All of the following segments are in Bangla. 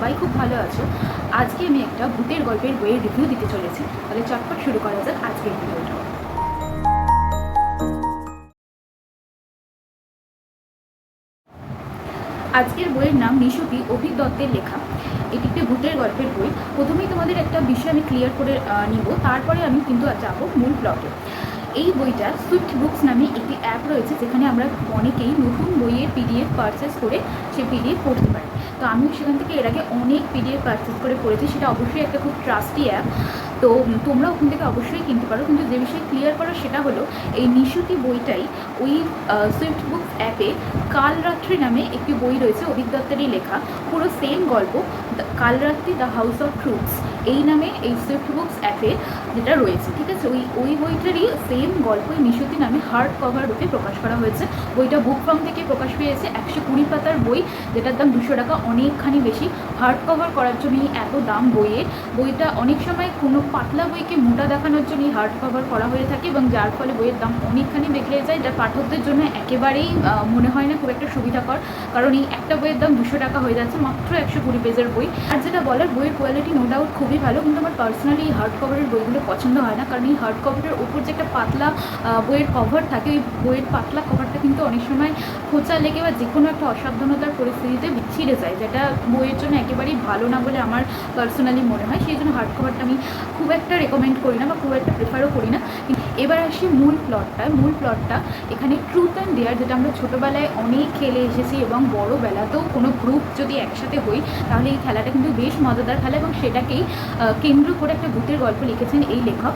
সবাই খুব ভালো আছো। আজকে আমি একটা ভূতের গল্পের বইয়ের রিভিউ দিতে চলেছি। তাহলে চটপট শুরু করা যাক আজকের ভিডিওটা। আজকের বইয়ের নাম নিশুতি অভিক দত্তের লেখা। এটি একটি ভূতের গল্পের বই। প্রথমেই তোমাদের একটা বিষয় আমি ক্লিয়ার করে নিব। তারপরে আমি কিন্তু যাব মূল প্লটে এই বইটা সুইফট বুকস নামে একটি অ্যাপ রয়েছে, যেখানে আমরা অনেকেই নতুন বইয়ের পিডিএফ পারচেস করে সে পিডিএফ পড়তে পারি। তো আমি সেখান থেকে এর আগে অনেক পিডিএফ পারচেস করে পড়েছি, সেটা অবশ্যই একটা খুব ট্রাস্টি অ্যাপ তো তোমরা ওখান থেকে অবশ্যই কিনতে পারো। কিন্তু যে বিষয়ে ক্লিয়ার করো সেটা হলো, এই নিশুতি বইটাই ওই সুইফট বুকস অ্যাপে কালরাত্রি নামে একটি বই রয়েছে, অভিক দত্তেরই লেখা। পুরো সেম গল্প the- Kalratri the house of truths এই নামে এই সুইফট বুকস অ্যাপে যেটা রয়েছে, ঠিক আছে? ওই ওই বইটারই সেম গল্প এই নিশুতি নামে হার্ড কভার রূপে প্রকাশ করা হয়েছে। বইটা বুক ফর্ম থেকে প্রকাশ পেয়েছে, একশো কুড়ি পাতার বই, যেটার দাম দুশো টাকা, অনেকখানি বেশি। হার্ড কভার করার জন্যই এত দাম বইয়ের বইটা অনেক সময় কোনো পাতলা বইকে মোটা দেখানোর জন্যই হার্ড কভার করা হয়ে থাকে এবং যার ফলে বইয়ের দাম অনেকখানি বেড়ে যায়, যা পাঠকদের জন্য একেবারেই মনে হয় না খুব একটা সুবিধাকর। কারণ এই একটা বইয়ের দাম দুশো টাকা হয়ে যাচ্ছে, মাত্র একশো কুড়ি পেজের বই। আর যেটা বলার, বইয়ের কোয়ালিটি নো ডাউট খুবই ভালো, কিন্তু আমার পার্সোনালি এই হার্ড কভারের বইগুলো পছন্দ হয় না। কারণ এই হার্ড কভারের ওপর যে একটা পাতলা বইয়ের কভার থাকে, ওই বইয়ের পাতলা কভারটা কিন্তু অনেক সময় খোঁচা লেগে বা যে কোনো একটা অসাবধানতার পরিস্থিতিতে ছিঁড়ে যায়, যেটা বইয়ের জন্য একেবারেই ভালো না বলে আমার পার্সোনালি মনে হয়। সেই জন্য হার্ড কভারটা আমি খুব একটা রেকমেন্ড করি না বা খুব একটা প্রেফারও করি না। এবার আসি মূল প্লটটা মূল প্লটটা এখানে ট্রুথ অ্যান্ড ডেয়ার যেটা আমরা ছোটোবেলায় অনেক খেলে এসেছি এবং বড়োবেলাতেও কোনো গ্রুপ যদি একসাথে হই, তাহলে এই খেলাটা কিন্তু বেশ মজাদার খেলা এবং সেটাকেই কেন্দ্র করে একটা ভূতের গল্প লিখেছেন এই লেখক।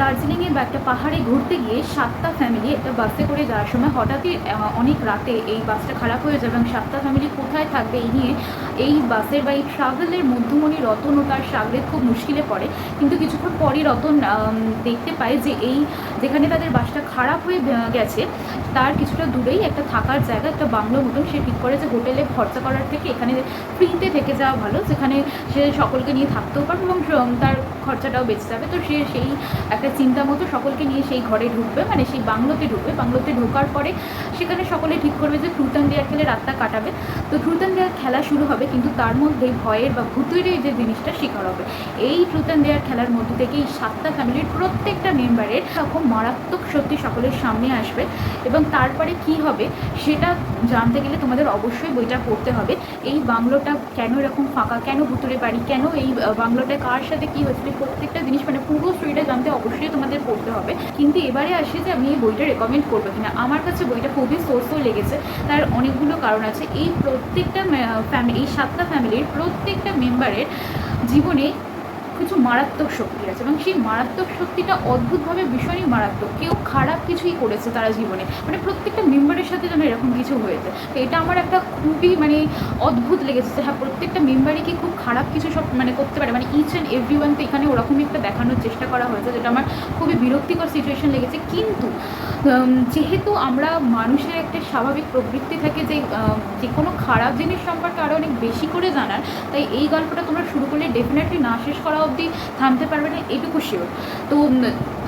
দার্জিলিংয়ে বা একটা পাহাড়ে ঘুরতে গিয়ে সাতটা ফ্যামিলি একটা বাসে করে যাওয়ার সময় হঠাৎই অনেক রাতে এই বাসটা খারাপ হয়ে যাবে এবং সাতটা ফ্যামিলি কোথায় থাকবে এই নিয়ে এই বাসের বা এই ট্রাভেলের মধ্যমণি রতন ও তার সাগরেদ খুব মুশকিলে পড়ে। কিন্তু কিছুক্ষণ পরই রতন দেখতে পায় যে এই যেখানে তাদের বাসটা খারাপ হয়ে গেছে, তার কিছুটা দূরেই একটা থাকার জায়গা, একটা বাংলো মতন সে ঠিক করে যে হোটেলে খরচা করার থেকে এখানে ফ্রিতে থেকে যাওয়া ভালো। যেখানে সে সকলকে নিয়ে থাকতেও পারবে এবং তার খরচাটাও বেঁচে যাবে। তো সে সেই একটা চিন্তা মতো সকলকে নিয়ে সেই ঘরে ঢুকবে। মানে সেই বাংলোতে ঢুকবে। বাংলোতে ঢোকার পরে সেখানে সকলে ঠিক করবে যে অ্যান্ড ডেয়ার খেলে রাতটা কাটাবে। তো অ্যান্ড ডেয়ার খেলা শুরু হবে কিন্তু তার মধ্যে ভয়ের বা ভূতের এই যে জিনিসটা শিকার হবে। এই অ্যান্ড ডেয়ার খেলার মধ্যে থেকে এই সাতটা ফ্যামিলির প্রত্যেকটা মেম্বারের খুব মারাত্মক সত্যি সকলের সামনে আসবে এবং তারপরে কি হবে সেটা জানতে গেলে তোমাদের অবশ্যই বইটা পড়তে হবে। এই বাংলোটা কেন এরকম ফাঁকা? কেন ভুতুরে বাড়ি? কেন এই আহ, বাংলোটায় কার সাথে কি এই প্রত্যেকটা জিনিস মানে পুরো স্টোরিটা জানতে অবশ্যই তোমাদের পড়তে হবে। কিন্তু এবারে আসি যে আমি এই বইটা রেকমেন্ড করব কিনা। আমার কাছে বইটা খুবই সোর্সও লেগেছে। তার অনেকগুলো কারণ আছে। এই প্রত্যেকটা ফ্যামিলি এই সাতটা ফ্যামিলির প্রত্যেকটা মেম্বারের জীবনে কিছু মারাত্মক শক্তি আছে এবং সেই মারাত্মক শক্তিটা অদ্ভুতভাবে ভীষণই মারাত্মক। কেউ খারাপ কিছুই করেছে তারা জীবনে। মানে প্রত্যেকটা মেম্বারের সাথে যেন এরকম কিছু হয়েছে। তো এটা আমার একটা খুবই মানে অদ্ভুত লেগেছে যে হ্যাঁ প্রত্যেকটা মেম্বারই কি খুব খারাপ কিছু সব মানে করতে পারে? মানে ইচ অ্যান্ড এভরি ওয়ান তো এখানে ওরকমই একটা দেখানোর চেষ্টা করা হয়েছে, যেটা আমার খুবই বিরক্তিকর সিচুয়েশন লেগেছে। কিন্তু যেহেতু আমরা মানুষের একটা স্বাভাবিক প্রবৃত্তি থাকে যে যে কোনো খারাপ জিনিস সম্পর্কে আরও অনেক বেশি করে জানার, তাই এই গল্পটা তোমরা শুরু করলে ডেফিনেটলি না শেষ করা অবধি থামতে পারবে না, এটুকু শিওর তো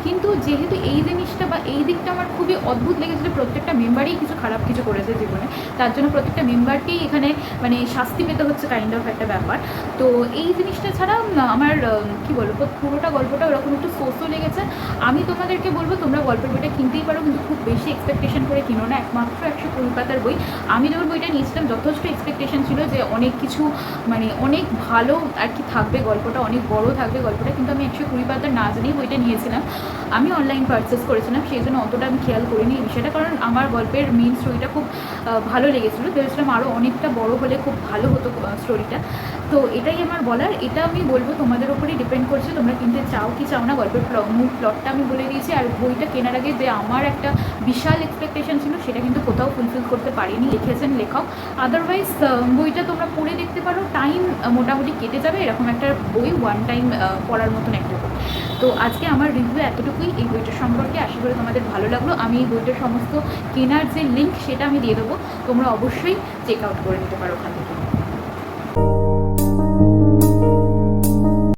কিন্তু যেহেতু এই জিনিসটা বা এই দিকটা আমার খুবই অদ্ভুত লেগেছিল, প্রত্যেকটা মেম্বারই কিছু খারাপ কিছু করেছে জীবনে। তার জন্য প্রত্যেকটা মেম্বারকেই এখানে মানে শাস্তি পেতে হচ্ছে কাইন্ড অফ একটা ব্যাপার। তো এই জিনিসটা ছাড়া আমার কি বলব পুরোটা গল্পটা ওরকম একটু সোসও লেগেছে। আমি তোমাদেরকে বলব, তোমরা গল্পের বইটা কিনতেই পারো, কিন্তু খুব বেশি এক্সপেকটেশন করে কিনো না। একমাত্র একশো কুড়ি পাতার বই। আমি যখন বইটা নিয়েছিলাম, যথেষ্ট এক্সপেকটেশন ছিল যে অনেক কিছু মানে অনেক ভালো আর কি থাকবে গল্পটা, অনেক বড় থাকবে গল্পটা, কিন্তু আমি একশো কুড়ি পাতার না জানিয়ে বইটা নিয়েছিলাম। আমি অনলাইন পারচেস করেছিলাম, সেই জন্য অতটা আমি খেয়াল করিনি এই বিষয়টা। কারণ আমার গল্পের মেন স্টোরিটা খুব ভালো লেগেছিলো। ভেবেছিলাম আরও অনেকটা বড় হলে খুব ভালো হতো স্টোরিটা তো এটাই আমার বলার। এটা আমি বলব তোমাদের ওপরেই ডিপেন্ড করছে, তোমরা কিনতে চাও কি চাও না। গল্পের মূল প্লটটা আমি বলে দিয়েছি। আর বইটা কেনার আগে যে আমার একটা বিশাল এক্সপেকটেশন ছিল, সেটা কিন্তু কোথাও ফুলফিল করতে পারিনি, লিখেছেন লেখক। আদারওয়াইজ বইটা তোমরা পড়ে দেখতে পারো। টাইম মোটামুটি কেটে যাবে, এরকম একটা বই ওয়ান টাইম পড়ার মতন একটা বই। তো আজকে আমার রিভিউ এতটুকুই। এই বইটা সম্পর্কে আশা করি তোমাদের ভালো লাগল। আমি এই বইটার সমস্ত কেনার যে লিঙ্ক সেটা আমি দিয়ে দেবো। তোমরা অবশ্যই চেক আউট করে নিতে পারো ওখান থেকে।